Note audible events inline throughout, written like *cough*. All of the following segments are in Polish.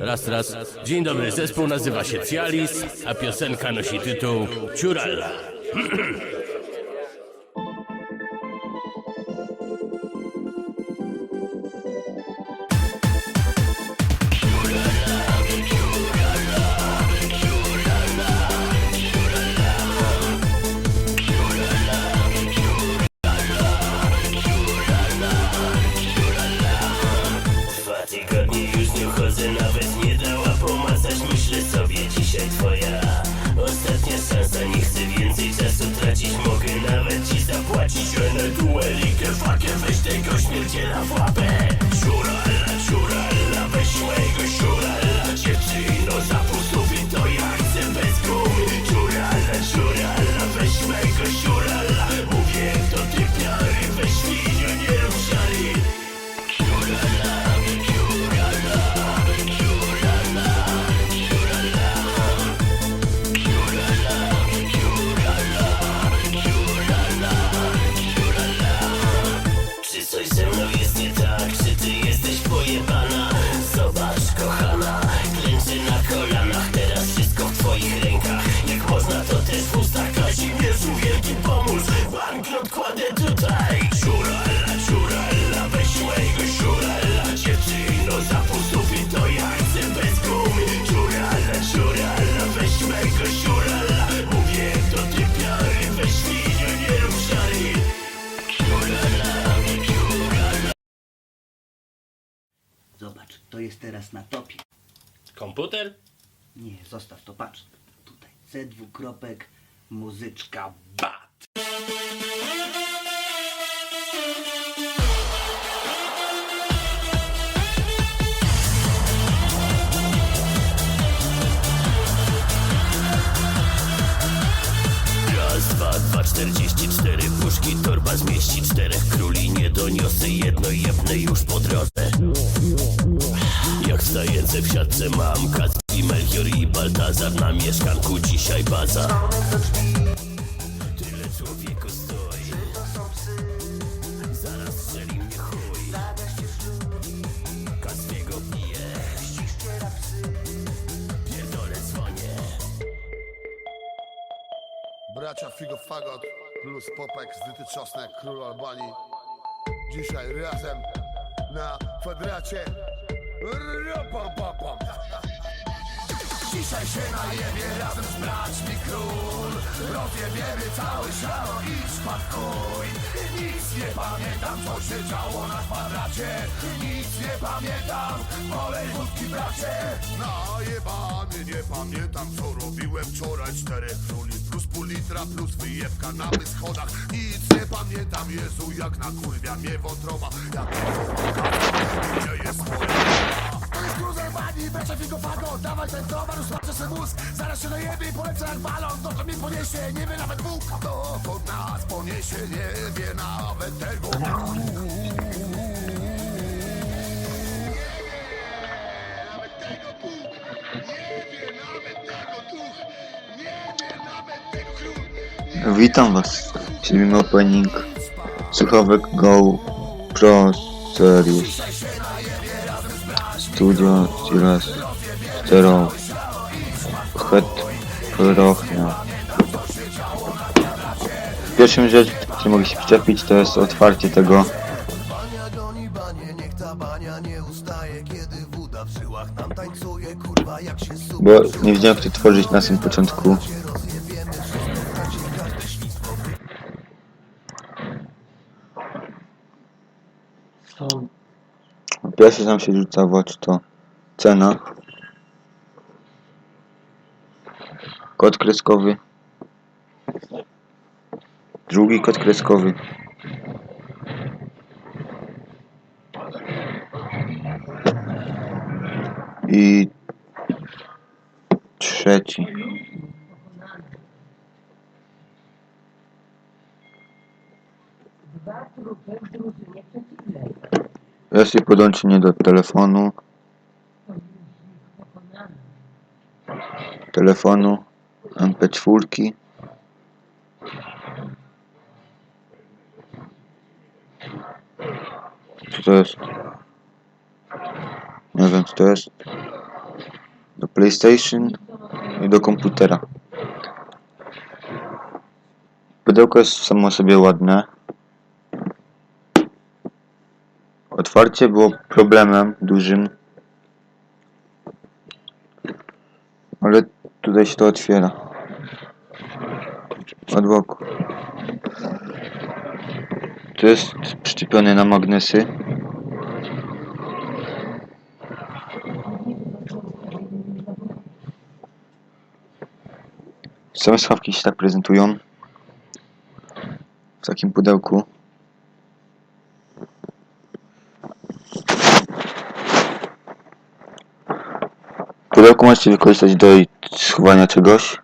Raz, raz. Dzień dobry, zespół nazywa się Cialis, a piosenka nosi tytuł Ciuralla. *clears throat* jest teraz na topie. Komputer? Nie, zostaw to, patrz. Tutaj C dwukropek, muzyczka, bat. Raz, dwa, dwa, czterdzieści cztery puszki Torba zmieści czterech króli Nie doniosę jedno jedne już po drodze Jak stające w siatce mam Kacpi, Melchior i Baltazar Na mieszkanku. Dzisiaj baza. Tyle człowieku stoi. Zaraz strzeli mnie chuj. Kacpiego pije. Pierdolę dzwonię. Bracia Figo Fagot plus Popek Zdyty Czosnek, król Albanii. Dzisiaj razem na kwadracie Dzisiaj się najebie razem z braćmi król. Rozjebiemy całe siano i spadkuj Nic nie pamiętam co się działo na kwadracie. Nic nie pamiętam, olej wódki bracie. Najebany nie pamiętam co robiłem wczoraj. Czterech króli plus pół litra plus wyjebka na schodach. Nic nie pamiętam Jezu jak na kurwia mnie wątroba. Jak nie jest moja. to bani, becia figo fago Dawaj ten towar, patrzę se mózg. Zaraz się najebie i polecę jak balon. To to mnie poniesie, nie wie nawet Bóg. To pod nas poniesie, nie wie nawet tego Witam Was. Film opening. Słuchawek Go Pro Series Studio Tiras Stereo Head Prochnia. Pierwszą rzecz, którą mogę się przyczepić to jest otwarcie tego bo nie wiedziałem jak to tworzyć na samym początku Pierwszy nam się rzuca w oczy to cena. Kod kreskowy. Drugi kod kreskowy. I trzeci Wersje podłączenie do telefonu telefonu MP4 Co to jest? Nie wiem co to jest. Do PlayStation i do komputera. Pudełko jest samo sobie ładne. Otwarcie było problemem dużym. Ale tutaj się to otwiera. Od boku. To jest przyczepione na magnesy. Same schawki się tak prezentują. W takim pudełku. Pudełko możecie wykorzystać do schowania czegoś.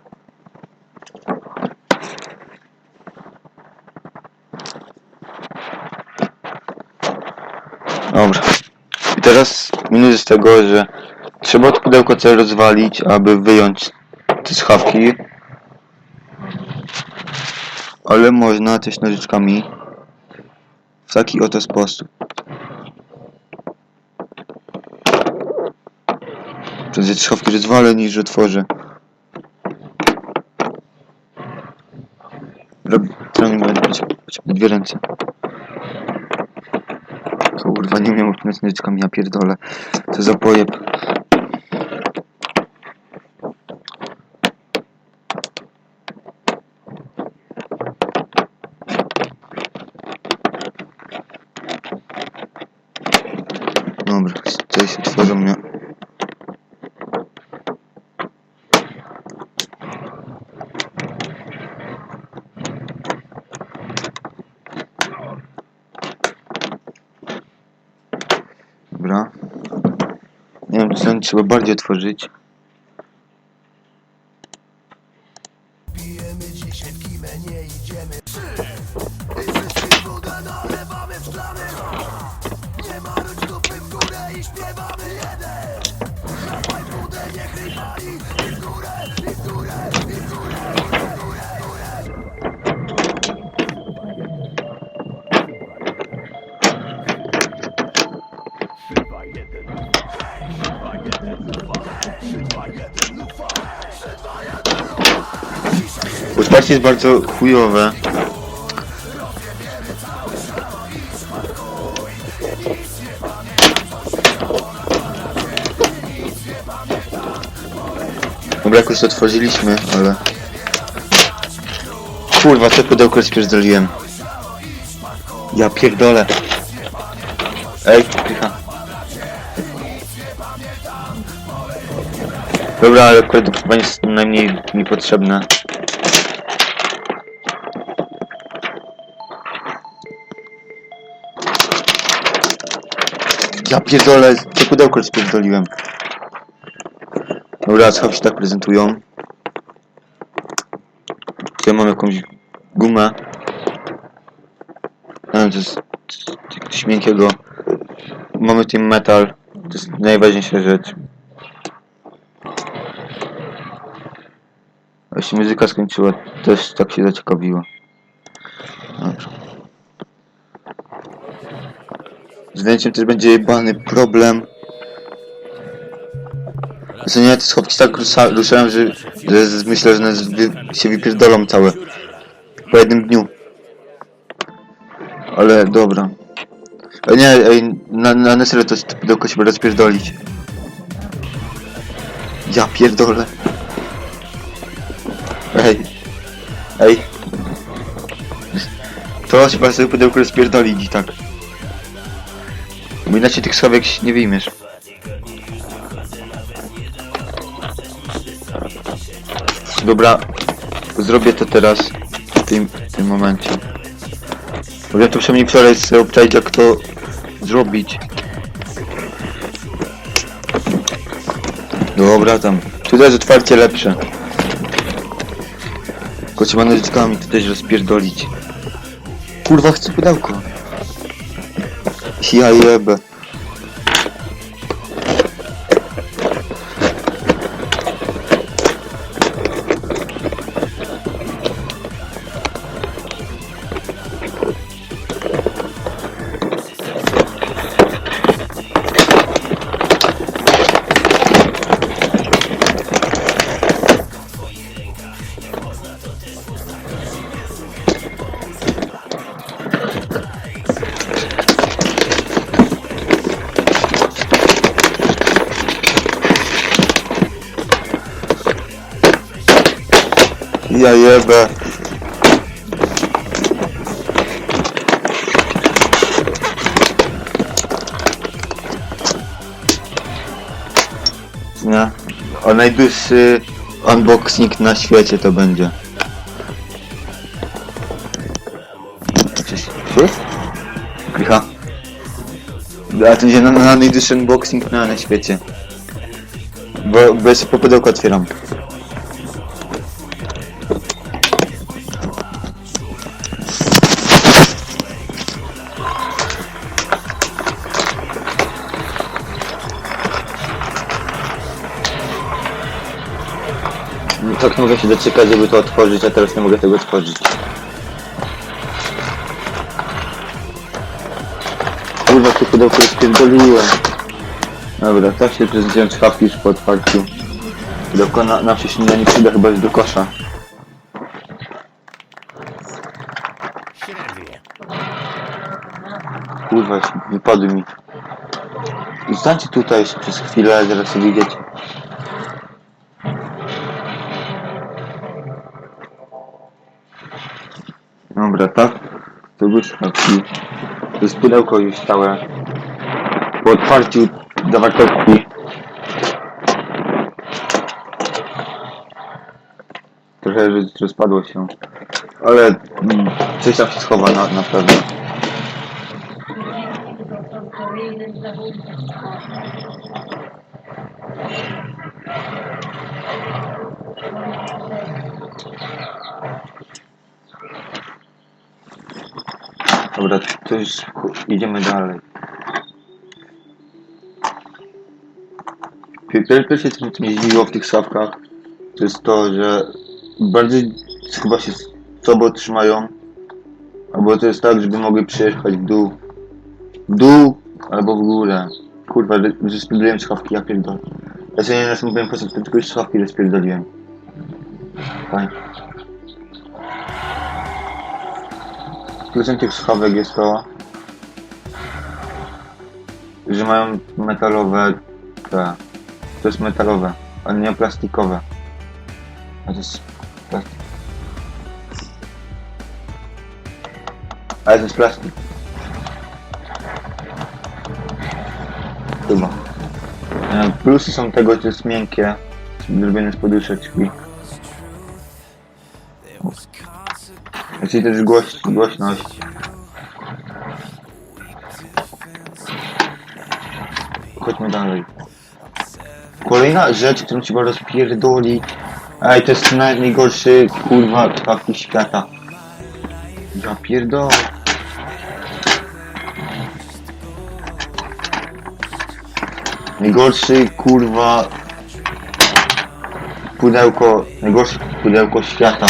Dobra. I teraz minus z tego, że trzeba to pudełko całe rozwalić, aby wyjąć te schawki. Ale można też nożyczkami w taki oto sposób. Prędzej te schawki rozwalę niż otworzę. Mieć dwie ręce. Kurwa, nie umiem obcinać nożyczkami, ja pierdolę. To za pojeb. Dobra, tutaj się otworzą mnie. Dobra. Nie wiem, czy ten trzeba bardziej otworzyć. Pijemy dzisiaj nie idziemy. Nalewamy w Nie marudź dupy w górę i śpiewamy jeden Otwarcie jest bardzo chujowe. Dobra, jak już to otworzyliśmy, ale... Kurwa, co pudełko spierdoliłem. Ja pierdolę. Ej, pycha. Dobra, ale akurat chyba jest najmniej mi potrzebne. Ja pierdolę, co pudełko spierdoliłem. Dobra, schowki się tak prezentują. Tutaj mam jakąś gumę. Wiem, to jest coś miękkiego. Mamy tutaj metal. To jest najważniejsza rzecz. A się muzyka skończyła, też tak się zaciekawiło. Dobrze. Z zdjęciem też będzie jebany problem. Co nie, te schowki tak rusza, ruszałem, że, że myślę, że nas wy, się wypierdolą całe. Po jednym dniu. Ale dobra. A nie, ej, na, na, serio to, to pudełko się rozpierdolić. Ja pierdolę. Ej. Ej. To się pudełko rozpierdolić i tak. Bo inaczej tych schowek nie wyjmiesz. Dobra, zrobię to teraz w tym, w tym momencie. Bo ja to przynajmniej wczoraj sobie obczaić jak to zrobić. Dobra tam. Tu jest otwarcie lepsze. Tylko trzeba nożyczkami to też rozpierdolić. Kurwa chcę pudełko. Ja jebę. Jebę. Nie. O najdłuższy unboxing na świecie to będzie. Klicha. A to będzie na, na najdłuższy unboxing na, na świecie. Bo, bo jeszcze po pudełko otwieram. Tak mogę się doczekać, żeby to otworzyć, a teraz nie mogę tego otworzyć. Kurwa, to pudełko rozpierdoliłem. Dobra, tak się prezentują czkawki już po otwarciu. Pudełko na, na wcześniej nie przyda chyba już do kosza. Kurwa, wypadły mi. I stańcie tutaj jeszcze przez chwilę, zaraz sobie widzieć. To już taki. To jest pudełko już stałe. Po otwarciu zawartości. Trochę roz- rozpadło się. Ale mm, coś tam się schowa na, na pewno. Dobra, to już idziemy dalej. Pier- pier- Pierwsze co mnie zdziwiło w tych szafkach to jest to, że bardziej chyba się z sobą trzymają. Albo to jest tak, żeby mogły przyjechać w dół. W dół albo w górę. Kurwa, spierdoliłem schawki, ja pierdolę. Ja sobie nie raz mówiłem po to tylko schawki, że spierdoliłem. Fajnie. Plusem tych schawek jest to, że mają metalowe te. To jest metalowe, a nie plastikowe. A to jest plastik. Ale to jest plastik. Chyba. E, Plusy są tego, że jest miękkie, zrobione z poduszeczki. Znaczy też głoś, głośność. Chodźmy dalej. Kolejna rzecz, którą trzeba rozpierdolić. Ej, to jest naj, najgorszy kurwa czwarty świata. Ja pierdolę. Najgorszy kurwa pudełko, najgorsze pudełko świata.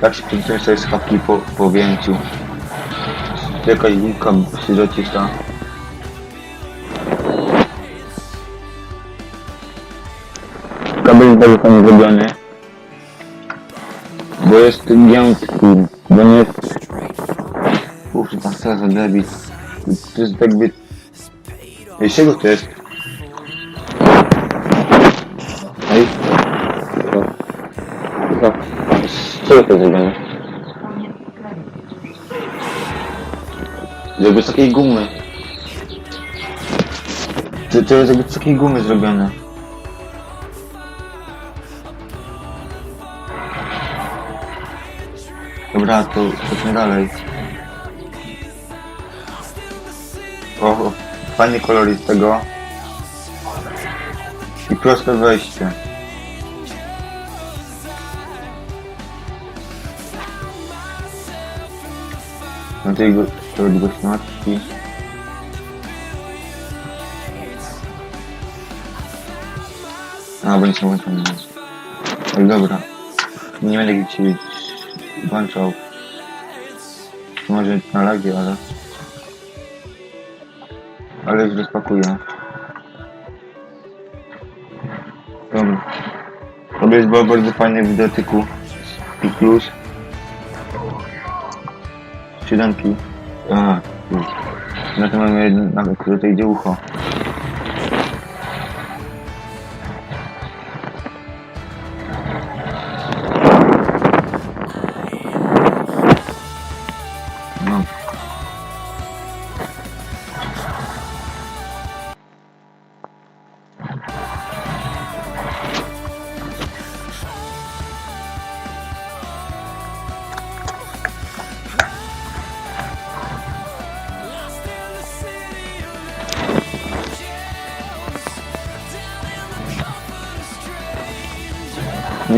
Tak się przyjdziemy sobie schawki po, po wjęciu. Tu Jakaś się zacisza. Kabel jest fajnie zrobiony. Bo jest giętki, bo nie jest... Uff, tam co za debil. To jest jakby... Czego to jest? Czego to zrobione? Z takiej gumy. To, to jest z takiej gumy zrobione. Dobra, to chodźmy dalej. O, o, fajny kolor jest tego. I proste wejście. Tej głośności. A, bo nie są włączone. Ale dobra. Nie będę dzisiaj włączał. Może na lagie, ale... Ale już rozpakuję. Dobra. To jest bardzo, fajny w dotyku. Siódemki. A, już. Na to mamy na które to idzie ucho.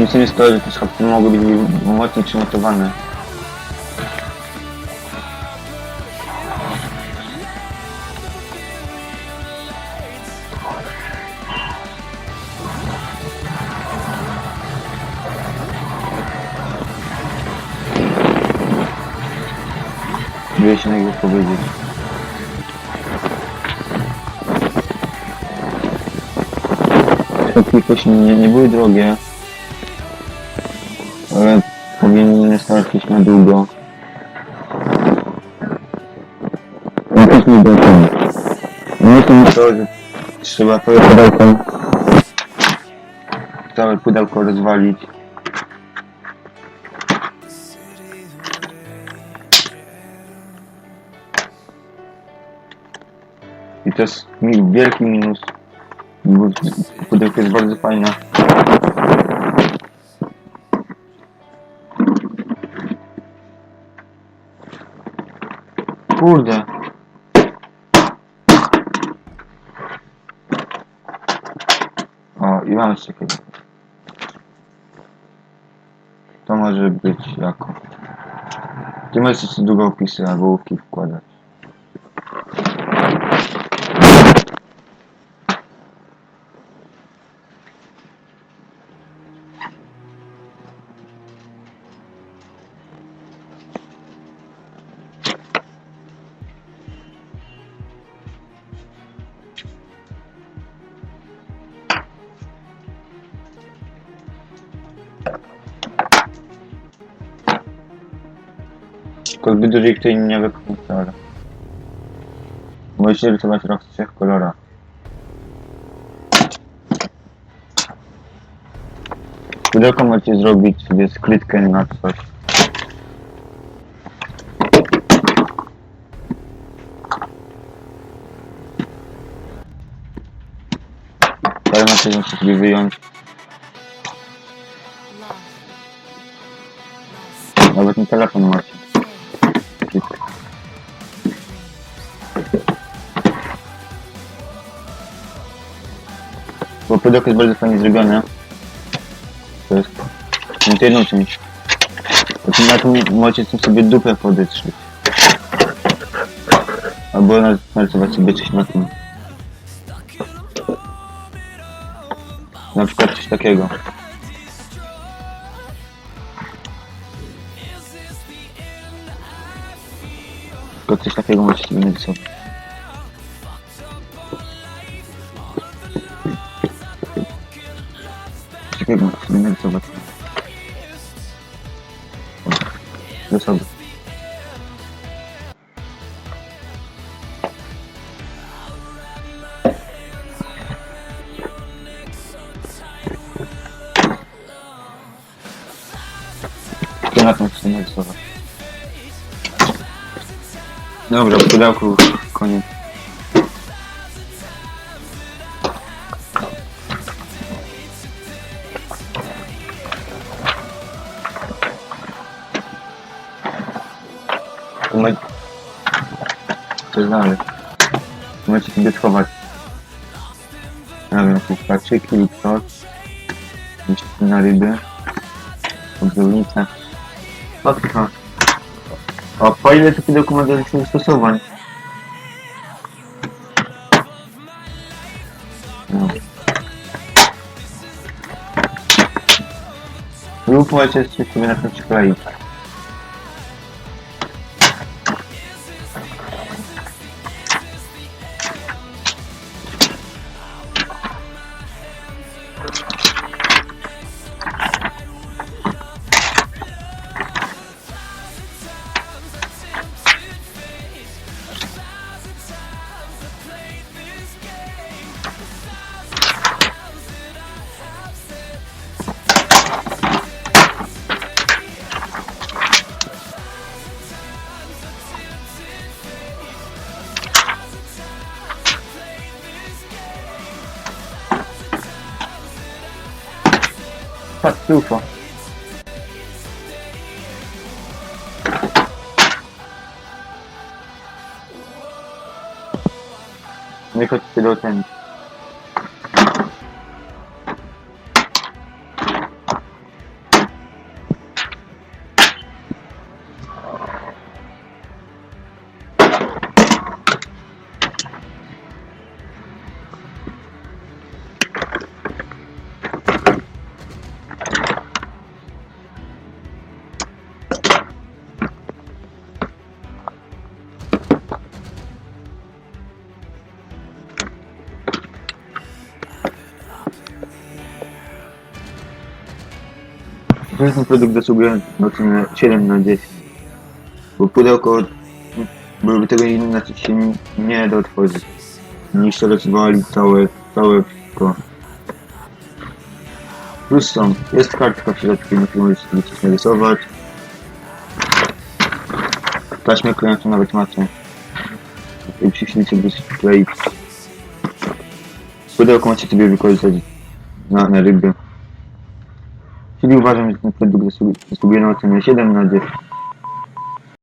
Nic nie to, że te schody mogły być mocniej przymocowane. Wie się na niego powiedzieć. Jakoś nie, nie były drogie. Ale powinny starczyć na długo. Jakoś nie do tego. Nie to to, że trzeba całe pudełko całe pudełko rozwalić. I to jest mi wielki minus, bo pudełko jest bardzo fajne. Kurde. O, i mam coś takiego. To może być jako. Ty możesz jeszcze długopisy albo ołówki wkładać. Tylko zbyt dużej wykonać, ale... Możecie rysować rok w trzech kolorach. Pudełko możecie zrobić sobie skrytkę na coś. Ale macie ją sobie wyjąć. Nawet nie telefon macie. Pudełko jest bardzo fajnie zrobione. To jest no to jedną. To na tym możecie sobie dupę podetrzeć. Albo na- narysować sobie coś na tym. Na przykład coś takiego. Tylko coś takiego możecie sobie narysować. Takiego możecie sobie narysować. O, Zasoby. To na tym chcę narysować. Dobra, w pudełku koniec. Co jest dalej? Tu macie sobie schować. Nie wiem, jakieś patrzyki lub coś. Jakieś na ryby. Obdownicę. Patrzyka. O, po ile taki dokument do zastosowań? No. Lub możecie coś sobie na tym przykleić. Patrz, tu UFO. Nie chodźcie do oceny. Ten produkt zasługuje na ocenę 7 na 10. Bo pudełko, bo tego inaczej się nie, da otworzyć. Niż rozwali całe, całe to. Plus są, jest kartka w środku, na której możesz sobie coś narysować. Taśmę klejącą nawet macie. I przyślijcie by skleić. Pudełko macie sobie wykorzystać na, na ryby. Czyli uważam, że ten produkt zasługuje na ocenę 7 na 10.